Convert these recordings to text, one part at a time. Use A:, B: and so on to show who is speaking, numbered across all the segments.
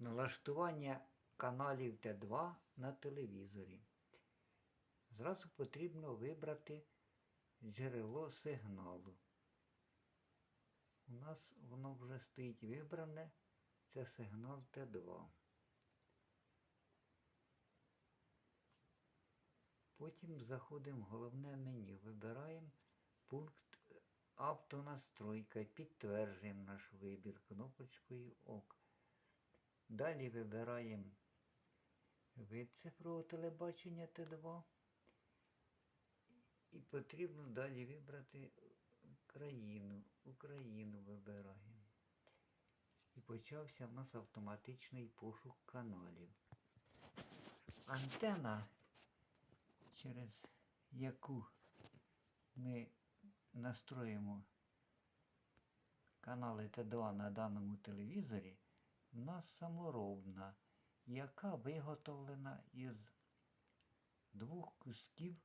A: Налаштування каналів Т2 на телевізорі. Зразу потрібно вибрати джерело сигналу. У нас воно вже стоїть вибране. Це сигнал Т2. Потім заходимо в головне меню, вибираємо пункт автонастройка, підтверджуємо наш вибір кнопочкою ОК. Далі вибираємо вид цифрового телебачення Т2. І потрібно далі вибрати країну. Україну вибираємо. І почався в нас автоматичний пошук каналів. Антена, через яку ми настроїмо канали Т2 на даному телевізорі, нас саморобна, яка виготовлена із двох кусків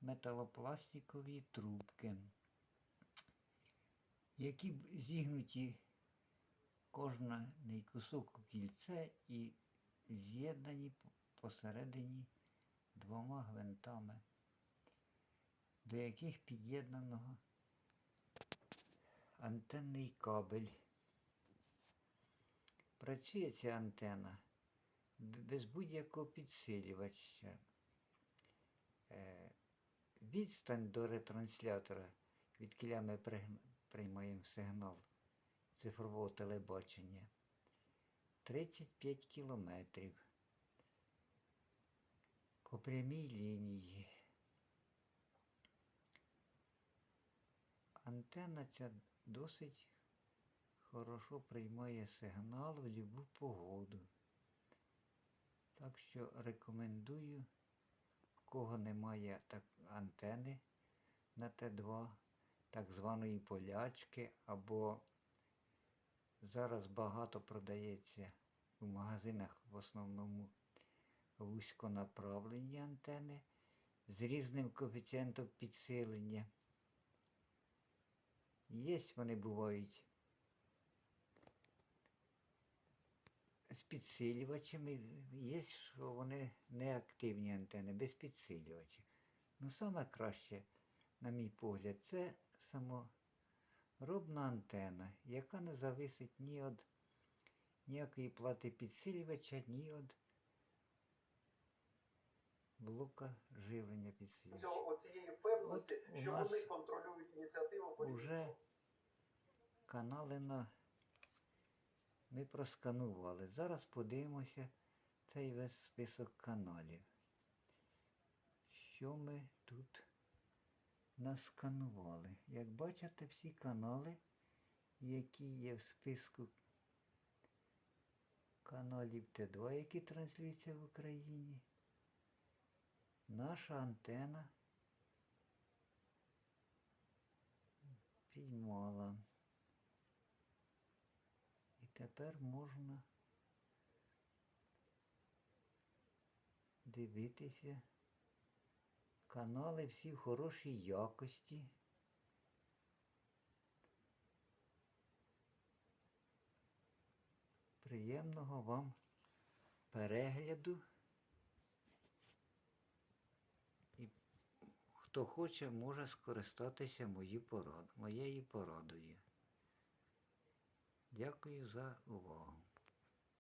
A: металопластикової трубки, які зігнуті кожний кусок у кільце і з'єднані посередині двома гвинтами, до яких під'єднано антенний кабель. Працює ця антена без будь-якого підсилювача. Е, Відстань до ретранслятора, від ми приймаємо сигнал цифрового телебачення 35 кілометрів по прямій лінії. Антенна ця досить хорошо приймає сигнал в будь-яку погоду. Так що рекомендую, в кого немає так, антени на Т2, так званої полячки, або зараз багато продається у магазинах в основному вузьконаправлені антени з різним коефіцієнтом підсилення. Є вони бувають з підсилювачами, є, що вони неактивні антени, без підсилювачів. Ну, саме краще, на мій погляд, це саморобна антена, яка не зависить ні від ніякої плати підсилювача, ні від блока живлення підсилювача.
B: цього оцієї впевненості,
A: От у
B: що
A: нас
B: вони контролюють ініціативу політику.
A: Уже канали на... ми просканували. Зараз подивимося цей весь список каналів. Що ми тут насканували? Як бачите, всі канали, які є в списку каналів Т2, які транслюються в Україні. Наша антена піймала. Тепер можна дивитися канали всі в хорошій якості. Приємного вам перегляду. І хто хоче, може скористатися моєю порадою. Дякую за увагу.